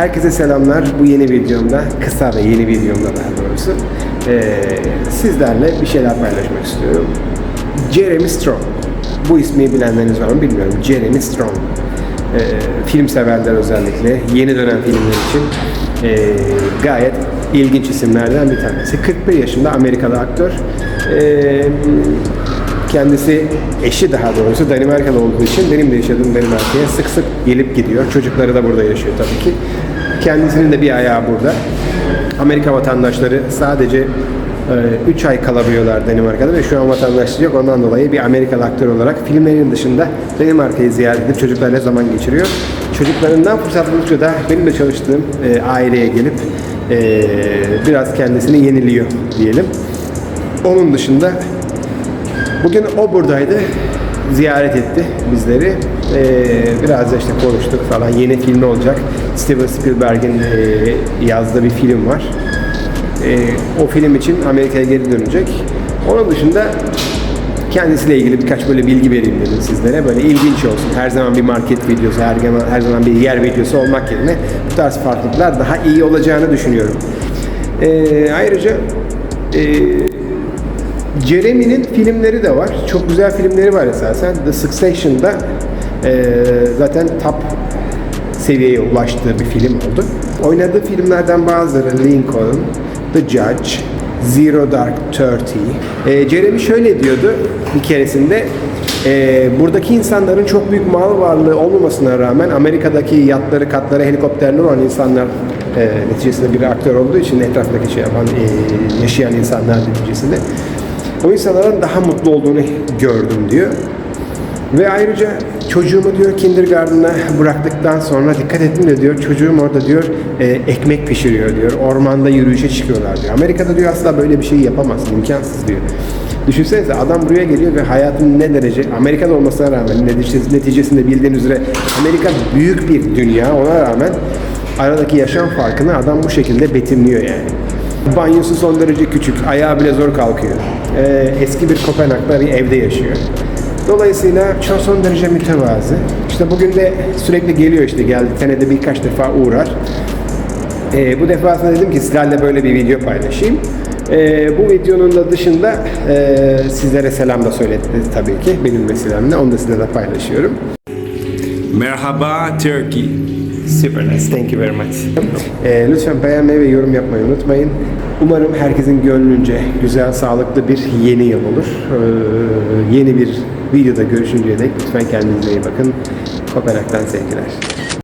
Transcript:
Herkese selamlar. Bu yeni videomda, kısa ve yeni videomda daha doğrusu eee, sizlerle bir şeyler paylaşmak istiyorum. Jeremy Strong. Bu ismi bilenleriniz var mı bilmiyorum. Jeremy Strong. Eee, film severler özellikle. Yeni dönem filmler için eee, gayet ilginç isimlerden bir tanesi. 41 yaşında Amerikalı aktör. Eee Kendisi eşi daha doğrusu Danimarkalı olduğu için benim de yaşadığım Danimarka'ya sık sık gelip gidiyor. Çocukları da burada yaşıyor tabii ki. Kendisinin de bir ayağı burada. Amerika vatandaşları sadece 3 ay kalabiliyorlar Danimarka'da ve şu an vatandaşlığı yok. Ondan dolayı bir Amerikalı aktör olarak filmlerin dışında Danimarka'yı ziyaret edip çocuklarla zaman geçiriyor. Çocuklarından fırsat buldukça da benim de çalıştığım e, aileye gelip e, biraz kendisini yeniliyor diyelim. Onun dışında Bugün o buradaydı. Ziyaret etti bizleri. Ee, biraz da işte konuştuk falan. Yeni filmi olacak. Steven Spielberg'in e, yazdığı bir film var. Ee, o film için Amerika'ya geri dönecek. Onun dışında kendisiyle ilgili birkaç böyle bilgi vereyim dedim sizlere. Böyle ilginç olsun. Her zaman bir market videosu, her zaman, her zaman bir yer videosu olmak yerine bu tarz farklılıklar daha iyi olacağını düşünüyorum. Ee, ayrıca e, Jeremy'nin filmleri de var. Çok güzel filmleri var esasen. The Succession'da e, zaten top seviyeye ulaştığı bir film oldu. Oynadığı filmlerden bazıları Lincoln, The Judge, Zero Dark Thirty. E, Jeremy şöyle diyordu bir keresinde. e, buradaki insanların çok büyük mal varlığı olmamasına rağmen Amerika'daki yatları, katları, helikopterleri olan insanlar e, neticesinde bir aktör olduğu için etrafındaki şey yapan, e, yaşayan insanlar neticesinde o insanların daha mutlu olduğunu gördüm diyor. Ve ayrıca çocuğumu diyor kindergarten'a bıraktıktan sonra dikkat ettim de diyor çocuğum orada diyor e, ekmek pişiriyor diyor. Ormanda yürüyüşe çıkıyorlar diyor. Amerika'da diyor asla böyle bir şey yapamazsın. imkansız diyor. Düşünsenize adam buraya geliyor ve hayatın ne derece Amerika'da olmasına rağmen neticesi- neticesinde bildiğiniz üzere Amerika büyük bir dünya ona rağmen aradaki yaşam farkını adam bu şekilde betimliyor yani. Banyosu son derece küçük, ayağı bile zor kalkıyor. Ee, eski bir Kopenhag'da bir evde yaşıyor. Dolayısıyla çok son derece mütevazı. İşte bugün de sürekli geliyor işte geldi. Senede birkaç defa uğrar. Ee, bu defasında dedim ki sizlerle böyle bir video paylaşayım. Ee, bu videonun da dışında e, sizlere selam da söyledi tabii ki benim vesilemle. Onu da sizlerle paylaşıyorum. Merhaba Turkey. Super nice. Thank you very much. Ee, lütfen beğenmeyi ve yorum yapmayı unutmayın. Umarım herkesin gönlünce güzel, sağlıklı bir yeni yıl olur. Ee, yeni bir videoda görüşünceye dek lütfen kendinize iyi bakın. Kopenhag'dan sevgiler.